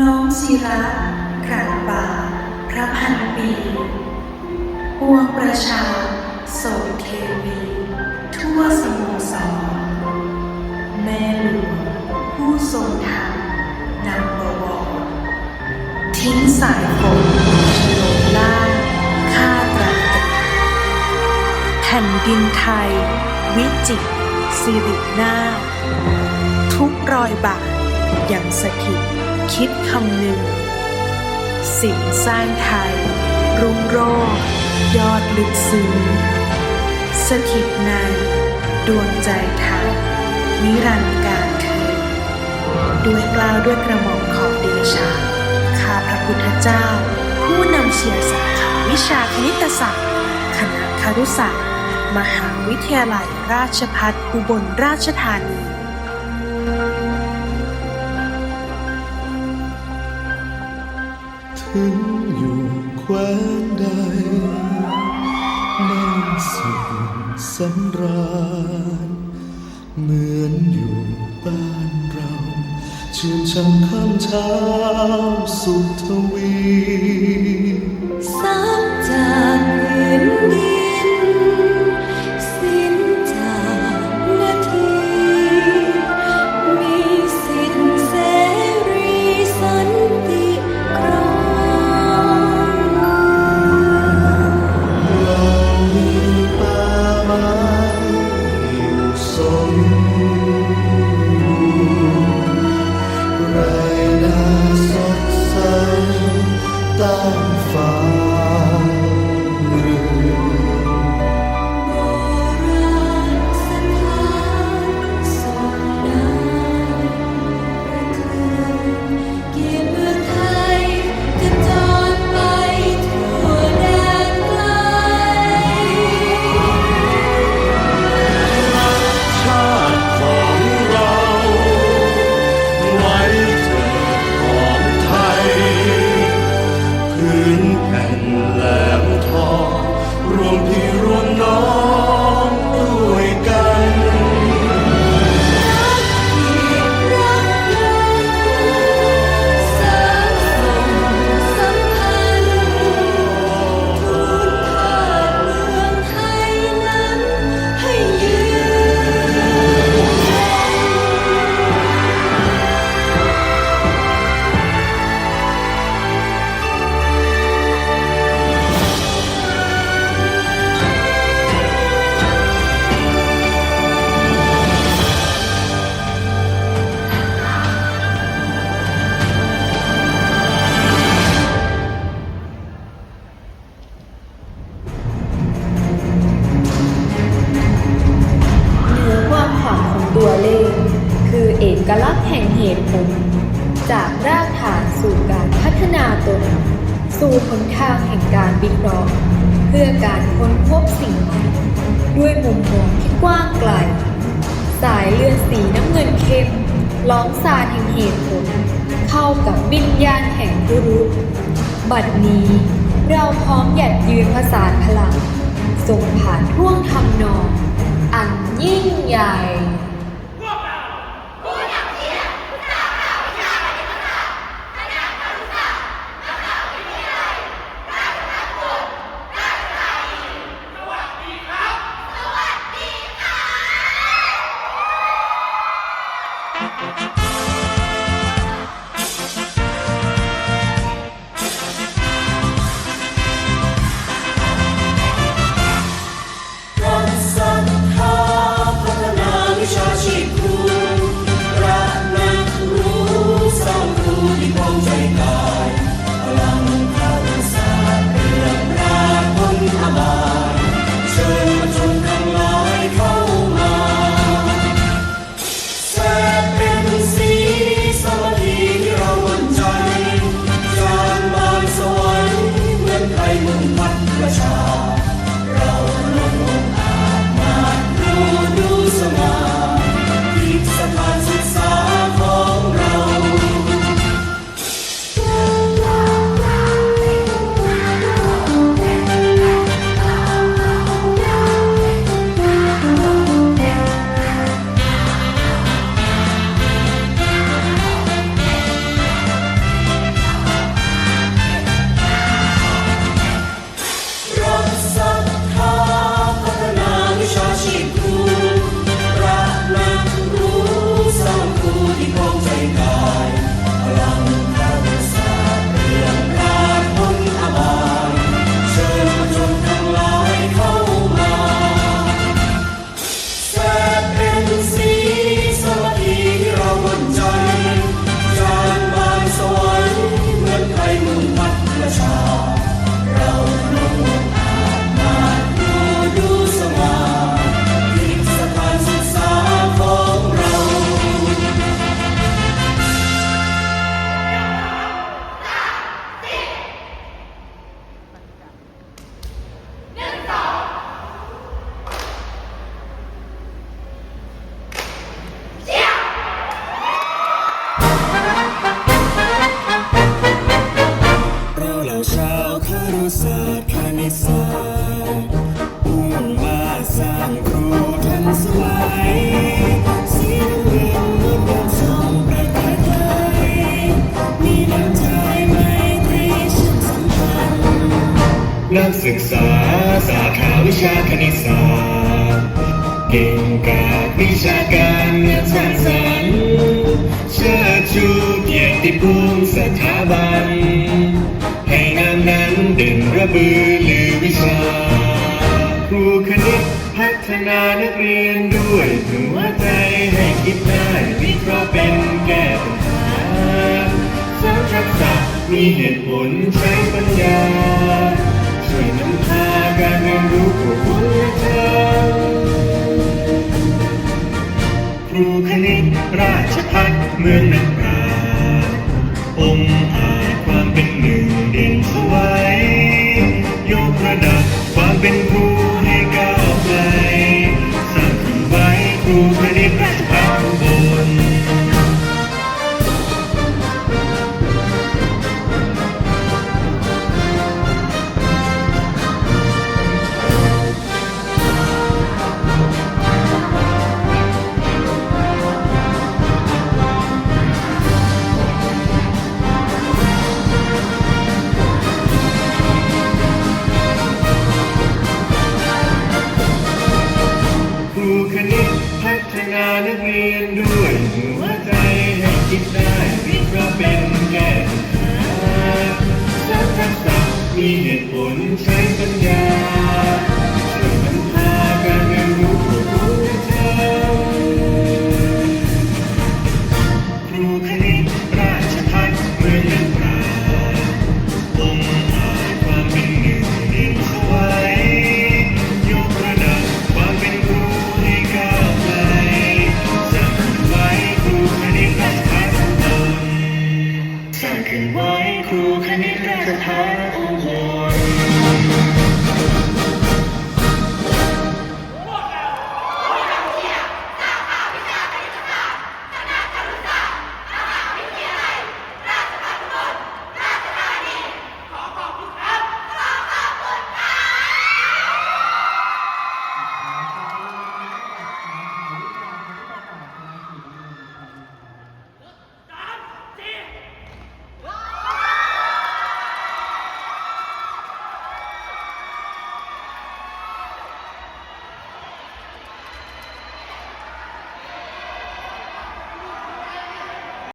น้องศิระกราบบ่าพระพันปีปวงประชาโสดเทวี ทั่วสโมสรแม่หลวงผู้ทรงธรรมนำบวรทิ้งสายฝนฉลมล่าข้าตราตรึงแผ่นดินไทย วิจิตรสิรินาทุกรอยบาทยังสถิต คิดคำหนึ่ง สิ่งสร้างไทย รุ่งโรจน์ยอดลึกซึ้งสถิตในดวงใจไทยนิรันดร์การเธอด้วยกล้าวด้วยกระหม่อมขอเดชะข้าพระพุทธเจ้า ผู้นำเชียร์สาขาวิชาคณิตศาสตร์คณะครุศาสตร์มหาวิทยาลัยราชภัฏอุบลราชธานี ถึงอยู่แคว้นใดนั่งสุขสำราญเหมือนอยู่บ้านเราเชื่นช่ำข้ามเช้าสุขทวีสา ลักษณ์แห่งเหตุผล จากรากฐานสู่การพัฒนาตน สู่หนทางแห่งการวิเคราะห์ เพื่อการค้นพบสิ่งใหม่ด้วยมุมมองที่กว้างไกล สายเลือดสีน้ำเงินเข้มล้อมสารแห่งเหตุผล เข้ากับวิญญาณแห่งผู้รู้บัดนี้เราพร้อมหยัดยืนผสานพลังส่งผ่านท่วงทำนอง อันยิ่งใหญ่ ผู้มาสร้างครูทั้นสมัยสีน้ำเงินมืดดำส่องประกายไกมีน้ำใจไมตรีฉันสัมพันนักศึกษาสาขาวิชาคณิตศาสตร์เก่งกาจวิชาการงานสร้างสรรค์เชิดชูเกียรติภูมิสถาบัน ด่นระบือลือวิชา ครูคณิตพัฒนานักเรียนด้วยหัวใจให้คิดได้วิเคราะห์เป็นแก้ปัญหาสร้างทักษะมีเหตุผลใช้ปัญญา ช่วยนำพาการเรียนรู้ผู้คนและธรรมครูคณิตราชพัฒเมืองนักปราชญ์องค์อาจความเป็นหนึ่งเด่นสวยย บค face.